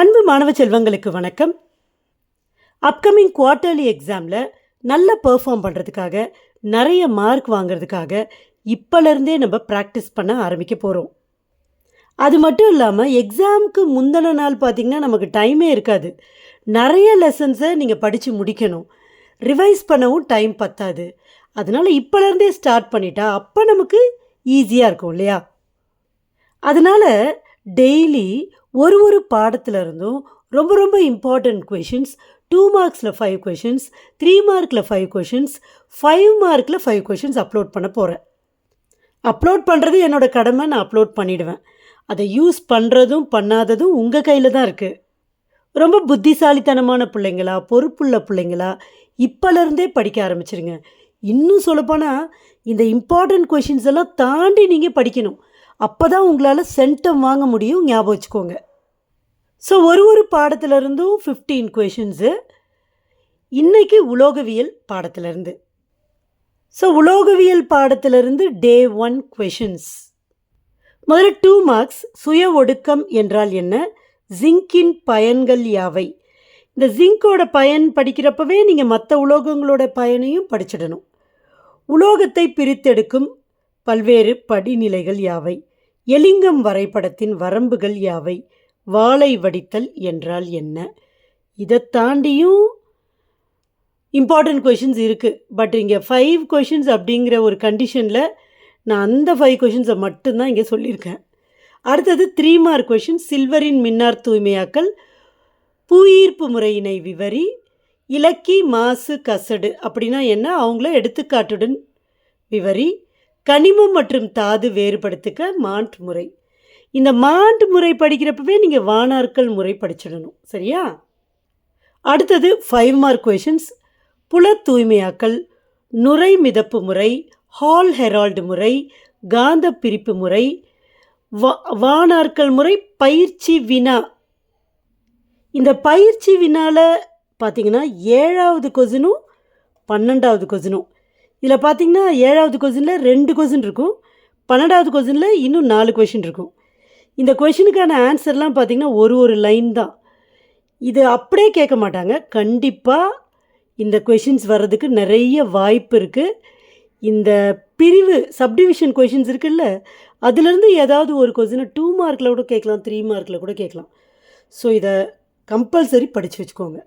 அன்பு மாணவ செல்வங்களுக்கு வணக்கம். அப்கமிங் குவார்ட்டர்லி எக்ஸாமில் நல்லா பெர்ஃபார்ம் பண்ணுறதுக்காக நிறைய மார்க் வாங்குறதுக்காக இப்போலேருந்தே நம்ம ப்ராக்டிஸ் பண்ண ஆரம்பிக்க போகிறோம் அது மட்டும் இல்லாமல் எக்ஸாமுக்கு முந்தின நாள் பார்த்திங்கன்னா நமக்கு டைமே இருக்காது. நிறைய லெசன்ஸை நீங்கள் படித்து முடிக்கணும். ரிவைஸ் பண்ணவும் டைம் பத்தாது. அதனால் இப்போலேருந்தே ஸ்டார்ட் பண்ணிட்டா அப்போ நமக்கு ஈஸியாக இருக்கும் இல்லையா? அதனால் டெய்லி ஒரு ஒரு பாடத்துலேருந்தும் ரொம்ப ரொம்ப இம்பார்ட்டண்ட் கொஷின்ஸ் டூ மார்க்ஸில் ஃபைவ் கொஷின்ஸ் த்ரீ மார்க்கில் ஃபைவ் கொஷின்ஸ் ஃபைவ் மார்க்கில் ஃபைவ் கொஷின்ஸ் அப்லோட் பண்ண போகிறேன் அப்லோட் பண்ணுறது என்னோடய கடமை நான் அப்லோட் பண்ணிவிடுவேன் அதை யூஸ் பண்ணுறதும் பண்ணாததும் உங்கள் கையில் தான் இருக்குது ரொம்ப புத்திசாலித்தனமான பிள்ளைங்களா பொறுப்புள்ள பிள்ளைங்களா இப்போலேருந்தே படிக்க ஆரம்பிச்சிருங்க. இன்னும் சொல்லப்போனால் இந்த இம்பார்ட்டண்ட் கொஷின்ஸ் எல்லாம் தாண்டி நீங்கள் படிக்கணும். அப்போ தான் உங்களால் சென்டம் வாங்க முடியும் ஞாபகம் வச்சுக்கோங்க. ஸோ ஒரு ஒரு பாடத்துலேருந்தும் ஃபிஃப்டீன் கொஷின்ஸு இன்றைக்கி உலோகவியல் பாடத்திலிருந்து. ஸோ உலோகவியல் பாடத்திலிருந்து டே ஒன் கொஷின்ஸ் முதல்ல டூ மார்க்ஸ் சுய ஒடுக்கம் என்றால் என்ன? ஜிங்கின் பயன்கள் யாவை? இந்த ஜிங்கோட பயன் படிக்கிறப்பவே நீங்கள் மற்ற உலோகங்களோட பயனையும் படிச்சிடணும். உலோகத்தை பிரித்தெடுக்கும் பல்வேறு படிநிலைகள் யாவை? எலிங்கம் வரைபடத்தின் வரம்புகள் யாவை? வாளை வடித்தல் என்றால் என்ன? இதை தாண்டியும் இம்பார்ட்டண்ட் கொஷின்ஸ் இருக்குது பட் இங்கே ஃபைவ் கொஷின்ஸ் அப்படிங்கிற ஒரு கண்டிஷனில் நான் அந்த ஃபைவ் கொஷின்ஸை மட்டும்தான் இங்கே சொல்லியிருக்கேன். அடுத்தது த்ரீ மார்க் கொஷின் சில்வரின் மின்னார் தூய்மையாக்கல் புவியீர்ப்பு முறையினை விவரி இலக்கி மாசு கசடு அப்படின்னா என்ன? அவங்கள எடுத்துக்காட்டுடன் விவரி கனிமம் மற்றும் தாது வேறுபடுத்துக்க மாண்ட் முறை. இந்த மாண்டு முறை படிக்கிறப்பவே நீங்கள் வானார்கள் முறை படிச்சிடணும். சரியா? அடுத்தது ஃபைவ் மார்க் கொஷின்ஸ் புல தூய்மையாக்கல் நுரை மிதப்பு முறை ஹால் ஹெரால்டு முறை காந்த பிரிப்பு முறை வா வானார்கள் முறை பயிற்சி வினா. இந்த பயிற்சி வினால பார்த்தீங்கன்னா ஏழாவது கொசினும் பன்னெண்டாவது கொசினும் இதில் பார்த்தீங்கன்னா ஏழாவது கொசினில் ரெண்டு கொசின் இருக்கும் பன்னெண்டாவது கொஸ்டினில் இன்னும் நாலு கொஷின் இருக்கும். இந்த கொஷினுக்கான ஆன்சர்லாம் பார்த்திங்கன்னா ஒரு ஒரு லைன் தான். இது அப்படியே கேட்க மாட்டாங்க. கண்டிப்பாக இந்த கொஷின்ஸ் வர்றதுக்கு நிறைய வாய்ப்பு இருக்குது இந்த பிரிவு சப்டிவிஷன் கொஷின்ஸ் இருக்குல்ல அதுலேருந்து ஏதாவது ஒரு கொஷினை டூ மார்க்கில் கூட கேட்கலாம் த்ரீ மார்க்கில் கூட கேட்கலாம். ஸோ இதை கம்பல்சரி படித்து வச்சுக்கோங்க.